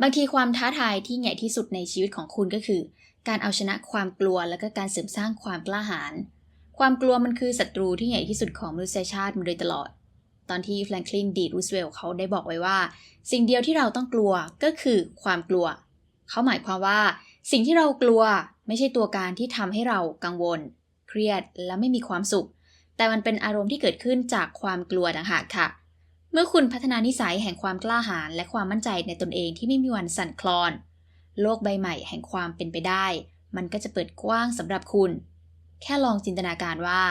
บางทีความท้าทายที่ใหญ่ที่สุดในชีวิตของคุณก็คือ การเอาชนะความกลัวและก็การเสริมสร้างความกล้าหาญความกลัวมันคือศัตรูที่ใหญ่ที่สุดของมนุษยชาติมาโดยตลอด ตอนที่แฟรงคลินดีรูสเวลล์เขาได้บอกไว้ว่า สิ่งเดียวที่เราต้องกลัวก็คือความกลัว เขาหมายความว่า สิ่งที่เรากลัวไม่ใช่ตัวการที่ทำให้เรากังวล เครียดและไม่มีความสุข แต่มันเป็นอารมณ์ที่เกิดขึ้นจากความกลัวต่างหากค่ะ เมื่อคุณพัฒนานิสัยแห่งความกล้าหาญและความมั่นใจในตนเองที่ไม่มีวันสั่นคลอน โลกใบใหม่แห่งความเป็นไปได้ มันก็จะเปิดกว้างสำหรับคุณ แค่ลองจินตนาการว่า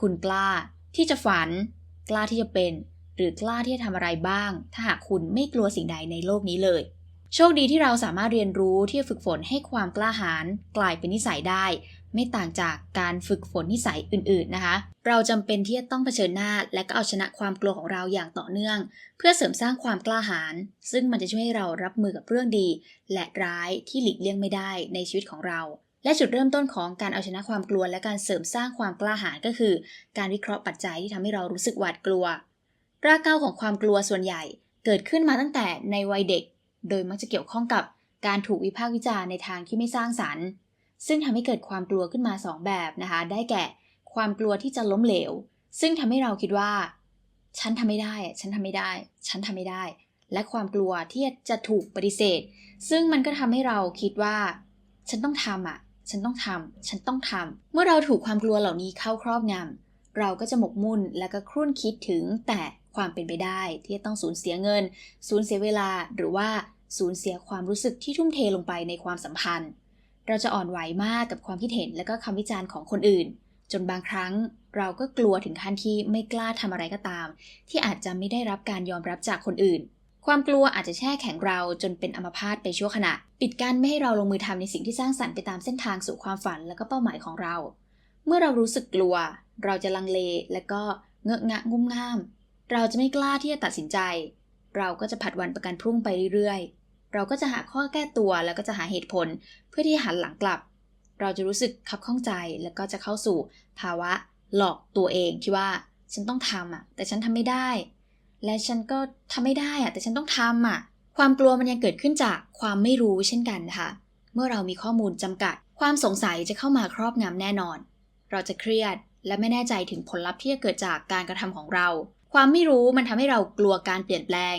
คุณกล้าที่จะฝัน กล้าที่จะเป็น หรือกล้าที่จะทำอะไรบ้าง ถ้าหากคุณไม่กลัวสิ่งใดในโลกนี้เลย โชคดีที่เราสามารถเรียนรู้ที่จะฝึกฝนให้ความกล้าหาญกลายเป็นนิสัยได้ ไม่ต่างจากการฝึกฝนนิสัยอื่นๆนะคะ เราจำเป็นที่จะต้องเผชิญหน้า และก็เอาชนะความกลัวของเราอย่างต่อเนื่อง เพื่อเสริมสร้างความกล้าหาญซึ่งมันจะช่วยให้เรารับมือกับเรื่องดี และร้ายที่หลีกเลี่ยงไม่ได้ในชีวิตของเรา และจุดเริ่มต้นของการเอาชนะความกลัว และการเสริมสร้างความกล้าหาญก็คือ การวิเคราะห์ปัจจัยที่ทำให้เรารู้สึกหวาดกลัว รากเหง้าของความกลัวส่วนใหญ่ เกิดขึ้นมาตั้งแต่ในวัยเด็ก โดยมักจะเกี่ยวข้องกับการถูกวิพากษ์วิจารณ์ในทางที่ไม่สร้างสรรค์ ซึ่งทำให้เกิดความกลัวขึ้นมา 2 แบบนะคะ ได้แก่ความกลัวที่จะล้มเหลว ซึ่งทำให้เราคิดว่า ฉันทำไม่ได้ ฉันทำไม่ได้ ฉันทำไม่ได้ และความกลัวที่จะถูกปฏิเสธ ซึ่งมันก็ทำให้เราคิดว่า ฉันต้องทำอะ ฉันต้องทำฉันต้องทำเมื่อเราถูกความกลัวเหล่านี้เข้าครอบงำเราก็จะหมกมุ่นและก็ครุ่นคิดถึงแต่ความเป็นไปได้ที่จะต้องสูญเสียเงิน สูญเสียเวลาหรือว่าสูญเสียความรู้สึกที่ทุ่มเทลงไปในความสัมพันธ์ เราจะอ่อนไหวมากกับความคิดเห็นและก็คำวิจารณ์ของคนอื่น จนบางครั้งเราก็กลัวถึงขั้นที่ไม่กล้าทำอะไรก็ตาม ที่อาจจะไม่ได้รับการยอมรับจากคนอื่น ความกลัวอาจจะแช่แข็งเราจนเป็นอัมพาตไปชั่วขณะ ปิดกั้นไม่ให้เราลงมือทำในสิ่งที่สร้างสรรค์ไปตามเส้นทางสู่ความฝันและก็เป้าหมายของเรา เมื่อเรารู้สึกกลัว เราจะลังเลและก็เงอะงะงุ่มง่าม เราจะไม่กล้าที่จะตัดสินใจ เราก็จะผัดวันประกันพรุ่งไปเรื่อยๆ เราก็จะหาข้อแก้ตัวแล้วก็จะหาเหตุผล เพื่อที่หันหลังกลับ เราจะรู้สึกคับข้องใจแล้วก็จะเข้าสู่ภาวะหลอกตัวเองที่ว่าฉันต้องทำอะ แต่ฉันทำไม่ได้ และฉันก็ทำไม่ได้อะ แต่ฉันต้องทำอะ ความกลัวมันยังเกิดขึ้นจากความไม่รู้เช่นกันค่ะ เมื่อเรามีข้อมูลจำกัด ความสงสัยจะเข้ามาครอบงำแน่นอน เราจะเครียดและไม่แน่ใจถึงผลลัพธ์ที่จะเกิดจากการกระทำของเรา ความไม่รู้มันทำให้เรากลัวการเปลี่ยนแปลง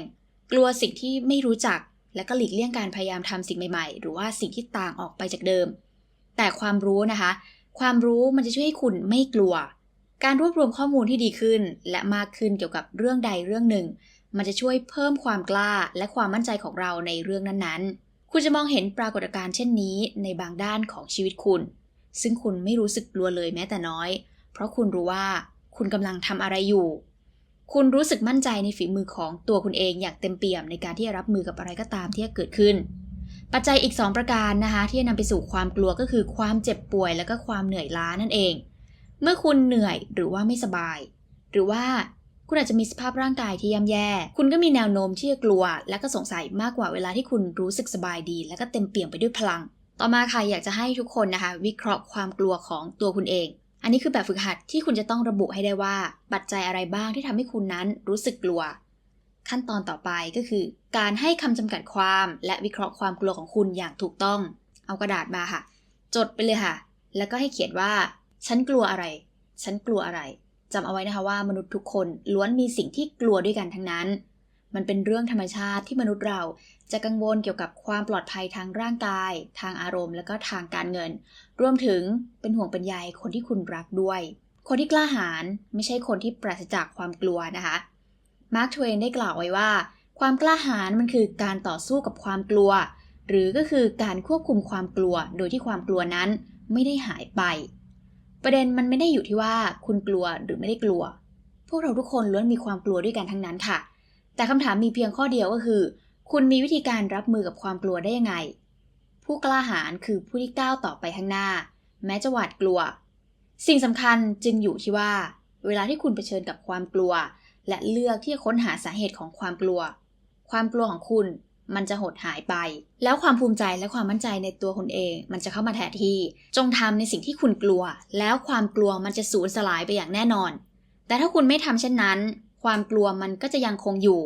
กลัวสิ่งที่ไม่รู้จัก และก็หลีกเลี่ยงการพยายามทำสิ่งใหม่ๆ หรือว่าสิ่งที่ต่างออกไปจากเดิม แต่ความรู้นะคะ ความรู้มันจะช่วยให้คุณไม่กลัว การรวบรวมข้อมูลที่ดีขึ้น และมากขึ้นเกี่ยวกับเรื่องใดเรื่องหนึ่ง มันจะช่วยเพิ่มความกล้าและความมั่นใจของเราในเรื่องนั้นๆ คุณจะมองเห็นปรากฏการณ์เช่นนี้ในบางด้านของชีวิตคุณ ซึ่งคุณไม่รู้สึกกลัวเลยแม้แต่น้อย เพราะคุณรู้ว่าคุณกำลังทำอะไรอยู่ คุณรู้สึกมั่นใจในฝีมือของตัวคุณเองอย่างเต็มเปี่ยมในการที่จะรับมือกับอะไรก็ตามที่จะเกิดขึ้น ปัจจัยอีก 2 ประการนะคะ ที่จะนำไปสู่ความกลัวก็คือความเจ็บป่วย และก็ความเหนื่อยล้านั่นเอง เมื่อคุณเหนื่อยหรือว่าไม่สบาย หรือว่าคุณอาจจะมีสภาพร่างกายที่ย่ำแย่ คุณก็มีแนวโน้มที่จะกลัว และก็สงสัยมากกว่าเวลาที่คุณรู้สึกสบายดี และก็เต็มเปี่ยมไปด้วยพลัง ต่อมาค่ะอยากจะให้ทุกคนนะคะ วิเคราะห์ความกลัวของตัวคุณเอง อันนี้คือแบบฝึกหัดที่คุณจะต้องระบุให้ได้ว่า ปัจจัยอะไรบ้างที่ทำให้คุณนั้นรู้สึกกลัว ขั้นตอนต่อไปก็คือ การให้คำจำกัดความ และวิเคราะห์ความกลัวของคุณอย่างถูกต้อง เอากระดาษมาค่ะ จดไปเลยค่ะ แล้วก็ให้เขียนว่า ฉันกลัวอะไร ฉันกลัวอะไรจำเอาไว้นะคะว่ามนุษย์ทุกคนล้วนมีสิ่งที่กลัวด้วยกันทั้งนั้น มันเป็นเรื่องธรรมชาติที่มนุษย์เราจะกังวลเกี่ยวกับความปลอดภัยทางร่างกาย ทางอารมณ์ และก็ทางการเงิน รวมถึงเป็นห่วงเป็นใยคนที่คุณรักด้วย คนที่กล้าหาญไม่ใช่คนที่ปราศจากความกลัวนะคะ มาร์คทเวนได้กล่าวไว้ว่า ความกล้าหาญมันคือการต่อสู้กับความกลัว หรือก็คือการควบคุมความกลัว โดยที่ความกลัวนั้นไม่ได้หายไป ประเด็นมันไม่ได้อยู่ที่ว่าคุณกลัวหรือไม่ได้กลัว พวกเราทุกคนล้วนมีความกลัวด้วยกันทั้งนั้นค่ะ แต่คำถามมีเพียงข้อเดียวก็คือ คุณมีวิธีการรับมือกับความกลัวได้ยังไง ผู้กล้าหาญคือผู้ที่ก้าวต่อไปข้างหน้า แม้จะหวาดกลัว สิ่งสำคัญจึงอยู่ที่ว่า เวลาที่คุณเผชิญกับความกลัว และเลือกที่จะค้นหาสาเหตุของความกลัว ความกลัวของคุณมันจะหดหายไป แล้วความภูมิใจและความมั่นใจในตัวคุณเอง มันจะเข้ามาแทนที่ จงทำในสิ่งที่คุณกลัว แล้วความกลัวมันจะสูญสลายไปอย่างแน่นอน แต่ถ้าคุณไม่ทำเช่นนั้น ความกลัวมันก็จะยังคงอยู่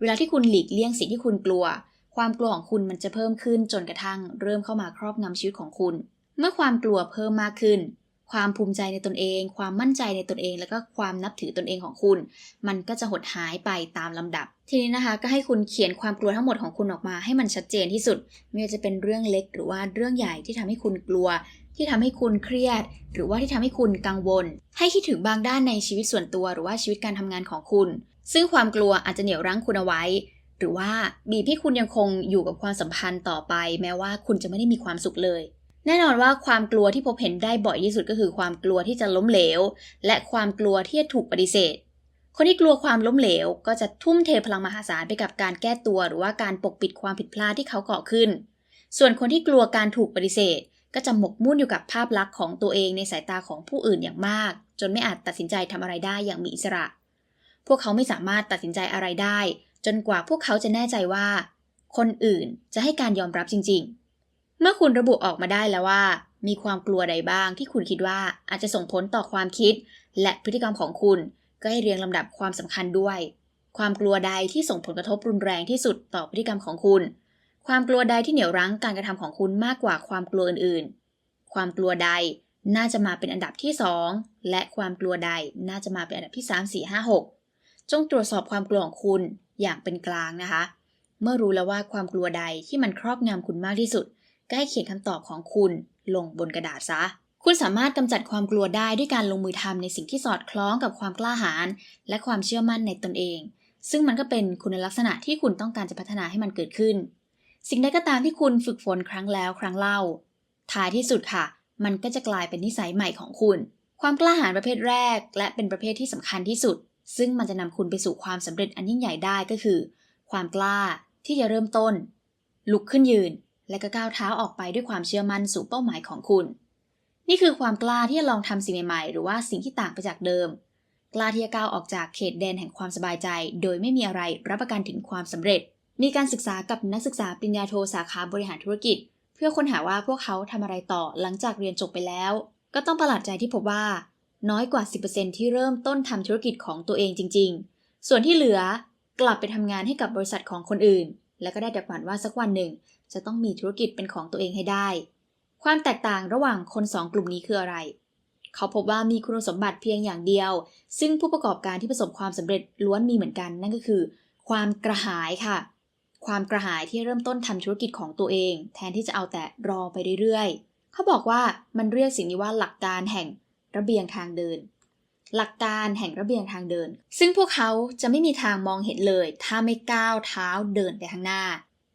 เวลาที่คุณหลีกเลี่ยงสิ่งที่คุณกลัว ความกลัวของคุณมันจะเพิ่มขึ้นจนกระทั่ง เริ่มเข้ามาครอบงำชีวิตของคุณ เมื่อความกลัวเพิ่มมากขึ้น ความภูมิใจในตนเอง ความมั่นใจในตนเอง แล้วก็ความนับถือตนเองของคุณ มันก็จะหดหายไปตามลำดับ ทีนี้นะคะ ก็ให้คุณเขียนความกลัวทั้งหมดของคุณออกมาให้มันชัดเจนที่สุด ไม่ว่าจะเป็นเรื่องเล็กหรือว่าเรื่องใหญ่ที่ทำให้คุณกลัว ที่ทำให้คุณเครียด หรือว่าที่ทำให้คุณกังวล ให้คิดถึงบางด้านในชีวิตส่วนตัว หรือว่าชีวิตการทำงานของคุณ ซึ่งความกลัวอาจจะเหนี่ยวรั้งคุณเอาไว้หรือว่าบีบให้คุณยังคงอยู่กับความสัมพันธ์ต่อไป แม้ว่าคุณจะไม่ได้มีความสุขเลย แน่นอนว่าความกลัวที่พบเห็นได้บ่อยที่สุดก็คือความกลัวที่จะล้มเหลว และความกลัวที่จะถูกปฏิเสธ คนที่กลัวความล้มเหลว ก็จะทุ่มเทพลังมหาศาลไปกับการแก้ตัวหรือว่าการปกปิดความผิดพลาดที่เขาก่อขึ้น ส่วนคนที่กลัวการถูกปฏิเสธ ก็จะหมกมุ่นอยู่กับภาพลักษณ์ของตัวเองในสายตาของผู้อื่นอย่างมาก จนไม่อาจตัดสินใจทำอะไรได้อย่างมีอิสระ พวกเขาไม่สามารถตัดสินใจอะไรได้ จนกว่าพวกเขาจะแน่ใจว่า คนอื่นจะให้การยอมรับจริง ๆ เมื่อคุณระบุออกมาได้แล้วว่า มีความกลัวใดบ้างที่คุณคิดว่าอาจจะส่งผลต่อความคิด และพฤติกรรมของคุณ ก็ให้เรียงลำดับความสำคัญด้วย ความกลัวใดที่ส่งผลกระทบรุนแรงที่สุดต่อพฤติกรรมของคุณ ความกลัวใดที่เหนี่ยวรั้งการกระทำของคุณมากกว่าความกลัวอื่นๆ ความกลัวใดน่าจะมาเป็นอันดับที่ 2 และความกลัวใดน่าจะมาเป็นอันดับที่ 3 4 5 6 จงตรวจสอบความกลัวของคุณอย่างเป็นกลางนะคะ เมื่อรู้แล้วว่าความกลัวใดที่มันครอบงำคุณมากที่สุด ก็ให้เขียนคำตอบของคุณลงบนกระดาษซะ คุณสามารถกำจัดความกลัวได้ด้วยการลงมือทำในสิ่งที่สอดคล้องกับความกล้าหาญและความเชื่อมั่นในตนเอง ซึ่งมันก็เป็นคุณลักษณะที่คุณต้องการจะพัฒนาให้มันเกิดขึ้น สิ่งใดก็ตามที่คุณฝึกฝนครั้งแล้วครั้งเล่า ท้ายที่สุดค่ะ มันก็จะกลายเป็นนิสัยใหม่ของคุณ ความกล้าหาญประเภทแรก และเป็นประเภทที่สำคัญที่สุด ซึ่งมันจะนำคุณไปสู่ความสำเร็จอันยิ่งใหญ่ได้ก็คือ ความกล้าที่จะเริ่มต้น ลุกขึ้นยืน และก็ก้าวเท้าออกไปด้วยความเชื่อมั่นสู่เป้าหมายของคุณ นี่คือความกล้าที่จะลองทำสิ่งใหม่ๆ หรือว่าสิ่งที่ต่างไปจากเดิม กล้าที่จะก้าวออกจากเขตแดนแห่งความสบายใจ โดยไม่มีอะไรรับประกันถึงความสำเร็จ มีการศึกษากับนักศึกษาปริญญาโทสาขาบริหารธุรกิจ เพื่อค้นหาว่าพวกเขาทำอะไรต่อหลังจากเรียนจบไปแล้ว ก็ต้องประหลาดใจที่พบว่า น้อยกว่า 10%ที่เริ่มต้นทำธุรกิจของตัวเองจริง ๆ ส่วนที่เหลือกลับไปทำงานให้กับบริษัทของคนอื่น และก็ได้แต่ฝันว่าสักวันหนึ่ง จะต้องมีธุรกิจเป็นของตัวเองให้ได้ ความแตกต่างระหว่างคนสองกลุ่มนี้คืออะไร เขาพบว่ามีคุณสมบัติเพียงอย่างเดียว ซึ่งผู้ประกอบการที่ประสบความสำเร็จล้วนมีเหมือนกัน นั่นก็คือ ความกระหายค่ะ ความกระหายที่เริ่มต้นทำธุรกิจของตัวเอง แทนที่จะเอาแต่รอไปเรื่อยๆ เขาบอกว่ามันเรียกสิ่งนี้ว่าหลักการแห่งระเบียงทางเดินหลักการแห่งระเบียงทางเดิน ซึ่งพวกเขาจะไม่มีทางมองเห็นเลย ถ้าไม่ก้าวเท้าเดินไปข้างหน้า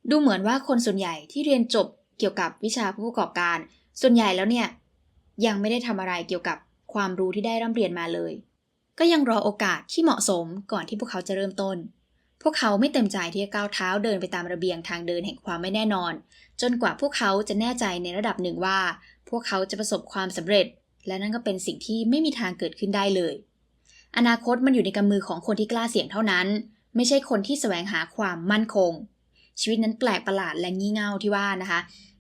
ดูเหมือนว่าคนส่วนใหญ่ที่เรียนจบเกี่ยวกับวิชาผู้ประกอบการ ส่วนใหญ่แล้วเนี่ยยังไม่ได้ทำอะไรเกี่ยวกับความรู้ที่ได้ร่ำเรียนมาเลย ก็ยังรอโอกาสที่เหมาะสมก่อนที่พวกเขาจะเริ่มต้น พวกเขาไม่เต็มใจที่จะก้าวเท้าเดินไปตามระเบียงทางเดินแห่งความไม่แน่นอน จนกว่าพวกเขาจะแน่ใจในระดับหนึ่งว่า พวกเขาจะประสบความสำเร็จ และนั่นก็เป็นสิ่งที่ไม่มีทางเกิดขึ้นได้เลย อนาคตมันอยู่ในกำมือของคนที่กล้าเสี่ยงเท่านั้น ไม่ใช่คนที่แสวงหาความมั่นคง ชีวิตนั้นแปลกประหลาดและงี่เง่าที่ว่านะคะ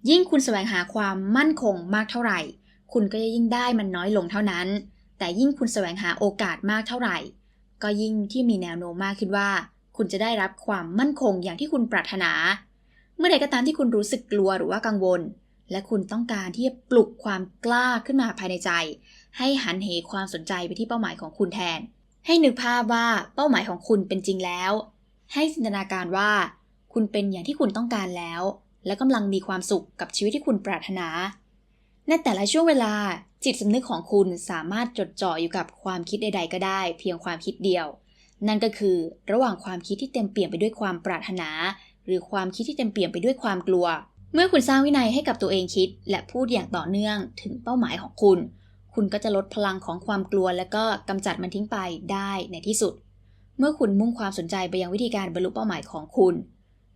ยิ่งคุณแสวงหาความมั่นคงมากเท่าไหร่ คุณก็จะยิ่งได้มันน้อยลงเท่านั้น แต่ยิ่งคุณแสวงหาโอกาสมากเท่าไหร่ ก็ยิ่งที่มีแนวโน้มมากขึ้นว่า คุณจะได้รับความมั่นคงอย่างที่คุณปรารถนา เมื่อใดก็ตามที่คุณรู้สึกกลัวหรือว่ากังวล และคุณต้องการที่จะปลุกความกล้าขึ้นมาภายในใจ ให้หันเหความสนใจไปที่เป้าหมายของคุณแทน ให้นึกภาพว่าเป้าหมายของคุณเป็นจริงแล้ว ให้จินตนาการว่า คุณเป็นอย่างที่คุณต้องการแล้ว และกำลังมีความสุขกับชีวิตที่คุณปรารถนา ในแต่ละช่วงเวลาจิตสำนึกของคุณสามารถจดจ่ออยู่กับความคิดใด ๆ ก็ได้ เพียงความคิดเดียว นั่นก็คือระหว่างความคิดที่เต็มเปี่ยมไปด้วยความปรารถนา หรือความคิดที่เต็มเปี่ยมไปด้วยความกลัว เมื่อคุณสร้างวินัยให้กับตัวเองคิด และพูดอย่างต่อเนื่องถึงเป้าหมายของคุณ คุณก็จะลดพลังของความกลัว และก็กำจัดมันทิ้งไปได้ในที่สุด เมื่อคุณมุ่งความสนใจไปยังวิธีการบรรลุเป้าหมายของคุณ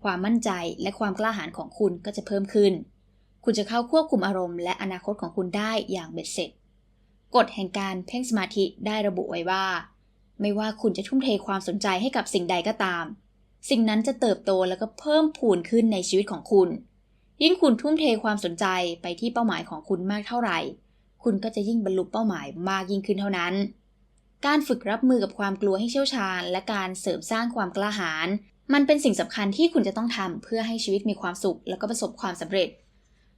ความมั่นใจและความกล้าหาญของคุณก็จะเพิ่มขึ้น คุณจะเข้าควบคุมอารมณ์และอนาคตของคุณได้อย่างเบ็ดเสร็จ กฎแห่งการเพ่งสมาธิได้ระบุไว้ว่า ไม่ว่าคุณจะทุ่มเทความสนใจให้กับสิ่งใดก็ตาม สิ่งนั้นจะเติบโตแล้วก็เพิ่มพูนขึ้นในชีวิตของคุณ ยิ่งคุณทุ่มเทความสนใจไปที่เป้าหมายของคุณมากเท่าไหร่ คุณก็จะยิ่งบรรลุเป้าหมายมากยิ่งขึ้นเท่านั้นการฝึกรับมือกับความกลัวให้เชี่ยวชาญ และการเสริมสร้างความกล้าหาญ มันเป็นสิ่งสำคัญที่คุณจะต้องทำเพื่อให้ชีวิตมีความสุข แล้วก็ประสบความสำเร็จ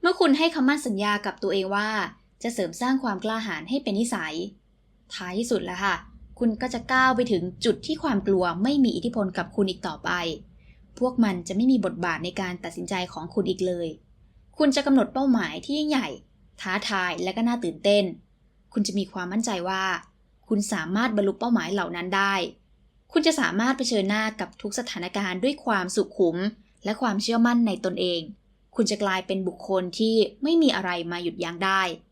เมื่อคุณให้คำมั่นสัญญากับตัวเองว่า จะเสริมสร้างความกล้าหาญให้เป็นนิสัย ท้ายที่สุดแล้วค่ะ คุณก็จะก้าวไปถึงจุดที่ความกลัวไม่มีอิทธิพลกับคุณอีกต่อไป พวกมันจะไม่มีบทบาทในการตัดสินใจของคุณอีกเลย คุณจะกำหนดเป้าหมายที่ยิ่งใหญ่ ท้าทายและก็น่าตื่นเต้น คุณจะมีความมั่นใจว่า คุณสามารถบรรลุเป้าหมายเหล่านั้นได้ คุณจะสามารถเผชิญหน้ากับทุกสถานการณ์ด้วยความสุขุม และความเชื่อมั่นในตนเอง คุณจะกลายเป็นบุคคลที่ไม่มีอะไรมาหยุดยั้งได้